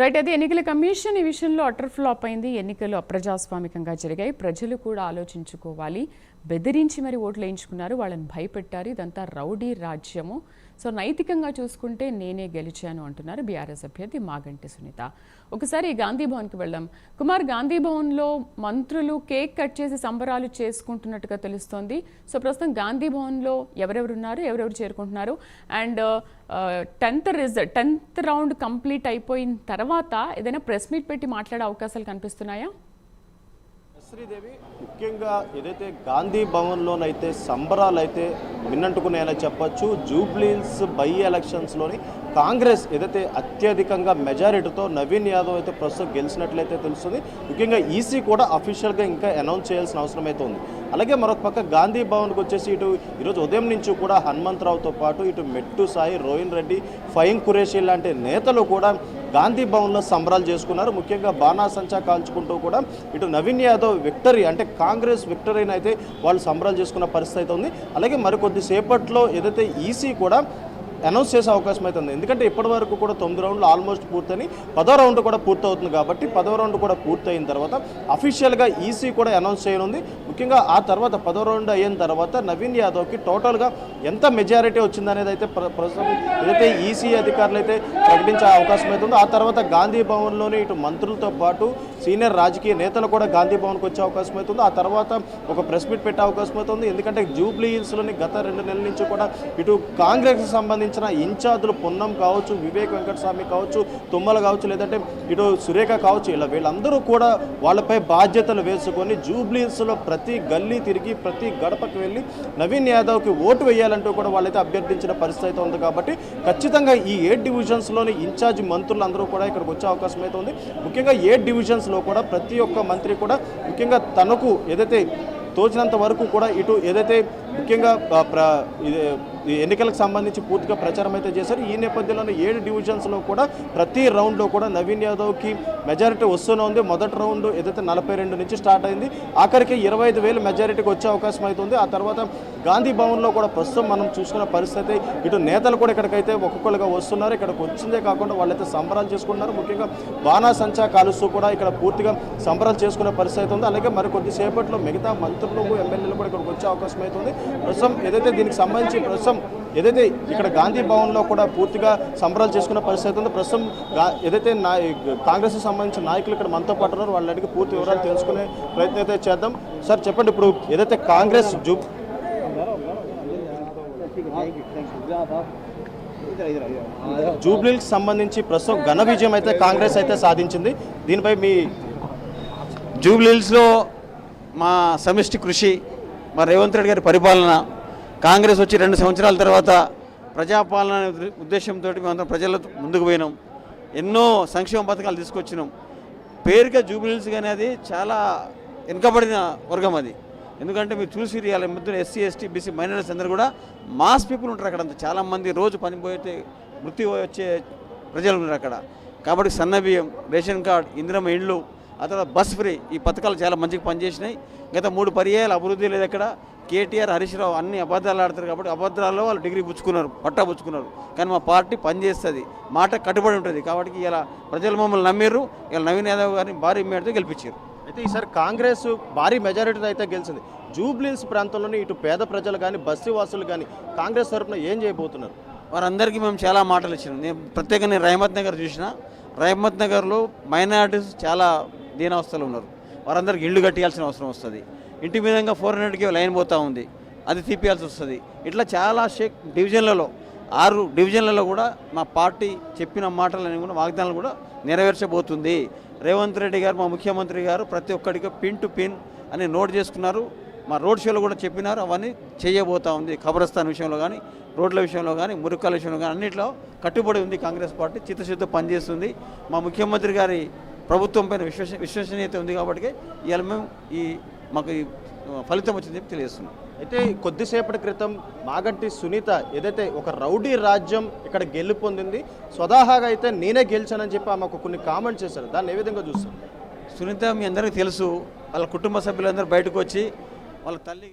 Right అయితే ఎన్నికల commission ఈ విషయంలో అటర్ ఫ్లాప్ అయింది. ఎన్నికలు అప్రజాస్వామికంగా జరిగాయి. ప్రజలు కూడా ఆలోచించుకోవాలి. బెదిరించి మరి ఓట్లు వేయించుకున్నారు. వాళ్ళని భయపెట్టారు. ఇదంతా రౌడీ రాజ్యము. సో నైతికంగా చూసుకుంటే నేనే గెలిచాను అంటున్నారు బీఆర్ఎస్ అభ్యర్థి మాగంటి సునీత. ఒకసారి గాంధీ భవన్కి వెళ్దాం. కుమార్ గాంధీ భవన్లో మంత్రులు కేక్ కట్ చేసి సంబరాలు చేసుకుంటున్నట్టుగా తెలుస్తోంది. సో ప్రస్తుతం గాంధీ భవన్లో ఎవరెవరు ఉన్నారు ఎవరెవరు చేరుకుంటున్నారు? And tenth result tenth round complete అయిపోయిన తర్వాత ఏదైనా ప్రెస్ మీట్ పెట్టి మాట్లాడే అవకాశాలు కనిపిస్తున్నాయా? శ్రీదేవి ముఖ్యంగా ఏదైతే గాంధీ భవన్లోనైతే సంబరాలు అయితే విన్నట్టుకునేలా చెప్పొచ్చు జూబ్లీల్స్ బై ఎలక్షన్స్లోని కాంగ్రెస్ ఏదైతే అత్యధికంగా మెజారిటీతో నవీన్ యాదవ్ అయితే ప్రస్తుతం గెలిచినట్లయితే తెలుస్తుంది. ముఖ్యంగా ఈసీ కూడా అఫీషియల్గా ఇంకా అనౌన్స్ చేయాల్సిన అవసరం అయితే ఉంది. అలాగే మరొక పక్క గాంధీ భవన్కి వచ్చేసి ఇటు ఈరోజు ఉదయం నుంచి కూడా హనుమంతరావుతో పాటు ఇటు మెట్టు సాయి రోహిన్ రెడ్డి ఫైన్ ఖురేషి లాంటి నేతలు కూడా గాంధీ భవన్లో సంబరాలు చేసుకున్నారు. ముఖ్యంగా బాణాసంచా కాల్చుకుంటూ కూడా ఇటు నవీన్ యాదవ్ విక్టరీ అంటే కాంగ్రెస్ విక్టరీని అయితే వాళ్ళు సంబరాలు చేసుకున్న పరిస్థితి అయితే ఉంది. అలాగే మరికొద్ది సేపట్లో ఏదైతే ఈసీ కూడా అనౌన్స్ చేసే అవకాశం అయితే ఉంది. ఎందుకంటే ఇప్పటి వరకు కూడా తొమ్మిది రౌండ్లు ఆల్మోస్ట్ పూర్తని పదో రౌండ్ కూడా పూర్తవుతుంది కాబట్టి పదో రౌండ్ కూడా పూర్తయిన తర్వాత అఫీషియల్గా ఈసీ కూడా అనౌన్స్ చేయనుంది. ముఖ్యంగా ఆ తర్వాత పదో రౌండ్ అయిన తర్వాత నవీన్ యాదవ్కి టోటల్గా ఎంత మెజారిటీ వచ్చిందనేది అయితే ప్రస్తుతం ఏదైతే ఈసీ అధికారులు అయితే ప్రకటించే అవకాశం అయితే ఉందో ఆ తర్వాత గాంధీ భవన్లోని ఇటు మంత్రులతో పాటు సీనియర్ రాజకీయ నేతలు కూడా గాంధీ భవన్కి వచ్చే అవకాశం అవుతుంది ఆ తర్వాత ఒక ప్రెస్ మీట్ పెట్టే అవకాశం అవుతుంది ఎందుకంటే జూబ్లీ హిల్స్లోని గత రెండు నెలల నుంచి కూడా ఇటు కాంగ్రెస్కి సంబంధించిన ఇన్ఛార్జులు పొన్నం కావచ్చు వివేక్ వెంకటస్వామి కావచ్చు తుమ్మల కావచ్చు లేదంటే ఇటు సురేఖ కావచ్చు ఇలా వీళ్ళందరూ కూడా వాళ్ళపై బాధ్యతలు వేసుకొని జూబ్లీ హిల్స్లో ప్రతి ప్రతి గల్లీ తిరిగి ప్రతి గడపకు వెళ్ళి నవీన్ యాదవ్కి ఓటు వేయాలంటూ కూడా వాళ్ళైతే అభ్యర్థించిన పరిస్థితి అయితే ఉంది కాబట్టి ఖచ్చితంగా ఈ ఏడ్ డివిజన్స్లోని ఇన్ఛార్జ్ మంత్రులు అందరూ కూడా ఇక్కడికి వచ్చే అవకాశం అయితే ఉంది. ముఖ్యంగా ఏ డివిజన్స్లో కూడా ప్రతి ఒక్క మంత్రి కూడా ముఖ్యంగా తనకు ఏదైతే తోచినంత వరకు కూడా ఇటు ఏదైతే ముఖ్యంగా ప్ర ఎన్నికలకు సంబంధించి పూర్తిగా ప్రచారం అయితే చేశారు. ఈ నేపథ్యంలోనే ఏడు డివిజన్స్లో కూడా ప్రతి రౌండ్లో కూడా నవీన్ యాదవ్కి మెజారిటీ వస్తూనే ఉంది. మొదటి రౌండ్ ఏదైతే నలభై రెండు నుంచి స్టార్ట్ అయింది ఆఖరికి ఇరవై ఐదు వేలు మెజారిటీకి వచ్చే అవకాశం అవుతుంది ఆ తర్వాత గాంధీ భవన్లో కూడా ప్రస్తుతం మనం చూసుకున్న పరిస్థితి ఇటు నేతలు కూడా ఇక్కడికైతే ఒక్కొక్కరుగా వస్తున్నారు. ఇక్కడికి వచ్చిందే కాకుండా వాళ్ళైతే సంబరాలు చేసుకుంటున్నారు. ముఖ్యంగా బాణాసంచా కాలుస్తూ కూడా ఇక్కడ పూర్తిగా సంబరాలు చేసుకునే పరిస్థితి అయితే ఉంది. అలాగే మరి కొద్దిసేపట్లో మిగతా మంత్రులు ఎమ్మెల్యేలు కూడా ఇక్కడికి వచ్చే అవకాశం అవుతుంది ప్రస్తుతం ఏదైతే దీనికి సంబంధించి ప్రస్తుతం ఏదైతే ఇక్కడ గాంధీ భవన్లో కూడా పూర్తిగా సంబరాలు చేసుకున్న పరిస్థితి ఉందో ప్రస్తుతం ఏదైతే నా కాంగ్రెస్ సంబంధించిన నాయకులు ఇక్కడ మనతో పాటు ఉన్నారు వాళ్ళ అడిగి పూర్తి వివరాలు తెలుసుకునే ప్రయత్నం అయితే చేద్దాం. సార్ చెప్పండి ఇప్పుడు ఏదైతే కాంగ్రెస్ జూ జూబ్లీకి సంబంధించి ప్రస్తుతం ఘన విజయం అయితే కాంగ్రెస్ అయితే సాధించింది. దీనిపై మీ జూబ్లీహిల్స్లో మా సమిష్టి కృషి మా రేవంత్ రెడ్డి గారి పరిపాలన కాంగ్రెస్ వచ్చి రెండు సంవత్సరాల తర్వాత ప్రజాపాలన అనే ఉద్దేశంతో మేమందరం ప్రజల ముందుకు పోయినాం. ఎన్నో సంక్షేమ పథకాలు తీసుకొచ్చినాం. పేరుగా జూబిలీస్ కానీ అది చాలా వెనుకబడిన వర్గం అది. ఎందుకంటే మీరు చూసి ఇవ్వాలి ముద్దున ఎస్సీ ఎస్టీ బీసీ మైనారిటీస్ అందరూ కూడా మాస్ పీపుల్ ఉంటారు అక్కడ అంతా. చాలామంది రోజు పని పోయితే వృత్తి వచ్చే ప్రజలు ఉన్నారు అక్కడ. కాబట్టి సన్నబియ్యం రేషన్ కార్డ్ ఇందిరమ్మ ఇండ్లు ఆ తర్వాత బస్ ఫ్రీ. ఈ పథకాలు చాలా మంచిగా పనిచేసినాయి. గత మూడు పర్యాయాలు అభివృద్ధి లేదు అక్కడ కేటీఆర్ హరీష్ రావు అన్ని అబద్ధాలు ఆడతారు కాబట్టి అబద్ధాల్లో వాళ్ళు డిగ్రీ పుచ్చుకున్నారు పట్టా పుచ్చుకున్నారు. కానీ మా పార్టీ పనిచేస్తుంది. మాట కట్టుబడి ఉంటుంది. కాబట్టి ఇలా ప్రజలు మమ్మల్ని నమ్మిర్రు. ఇలా నవీన్ యాదవ్ గారిని భారీ మేడతో గెలిపించారు అయితే ఈసారి కాంగ్రెస్ భారీ మెజారిటీతో అయితే గెలిచింది. జూబ్లీన్స్ ప్రాంతంలోని ఇటు పేద ప్రజలు కానీ బస్తీ వాసులు కానీ కాంగ్రెస్ తరపున ఏం చేయబోతున్నారు? వారందరికీ మేము చాలా మాటలు ఇచ్చినాం. నేను ప్రత్యేకంగా నేను రహమత్ నగర్ చూసిన. రహమత్ నగర్లో మైనారిటీస్ చాలా దీనావస్థలు ఉన్నారు. వారందరికీ ఇల్లు కట్టియాల్సిన అవసరం వస్తుంది. ఇంటి మీదంగా ఫోర్ హండ్రెడ్కి లైన్ పోతూ ఉంది. అది తీపియాల్సి వస్తుంది. ఇట్లా చాలా షేక్ డివిజన్లలో ఆరు డివిజన్లలో కూడా మా పార్టీ చెప్పిన మాటలని కూడా వాగ్దానాలు కూడా నెరవేర్చబోతుంది. రేవంత్ రెడ్డి గారు మా ముఖ్యమంత్రి గారు ప్రతి ఒక్కడికి పిన్ టు పిన్ అని నోట్ చేసుకున్నారు. మా రోడ్ షోలో కూడా చెప్పినారు. అవన్నీ చేయబోతా ఉంది. ఖబరస్థాన్ విషయంలో కానీ రోడ్ల విషయంలో కానీ మురికాల విషయంలో కానీ అన్నింటిలో కట్టుబడి ఉంది కాంగ్రెస్ పార్టీ. చిత్తశుద్ధి పనిచేస్తుంది. మా ముఖ్యమంత్రి గారి ప్రభుత్వం పైన విశ్వస విశ్వసనీయత ఉంది కాబట్టి ఇవాళ మేము ఈ మాకు ఈ ఫలితం వచ్చింది చెప్పి తెలియజేస్తున్నాం. అయితే కొద్దిసేపటి క్రితం మాగంటి సునీత ఏదైతే ఒక రౌడీ రాజ్యం ఇక్కడ గెలుపొందింది స్వతహాగా అయితే నేనే గెలిచానని చెప్పి ఆమె కొన్ని కామెంట్స్ చేశారు. దాన్ని ఏ విధంగా చూస్తారు? సునీత మీ అందరికీ తెలుసు వాళ్ళ కుటుంబ సభ్యులందరూ బయటకు వచ్చి వాళ్ళ తల్లి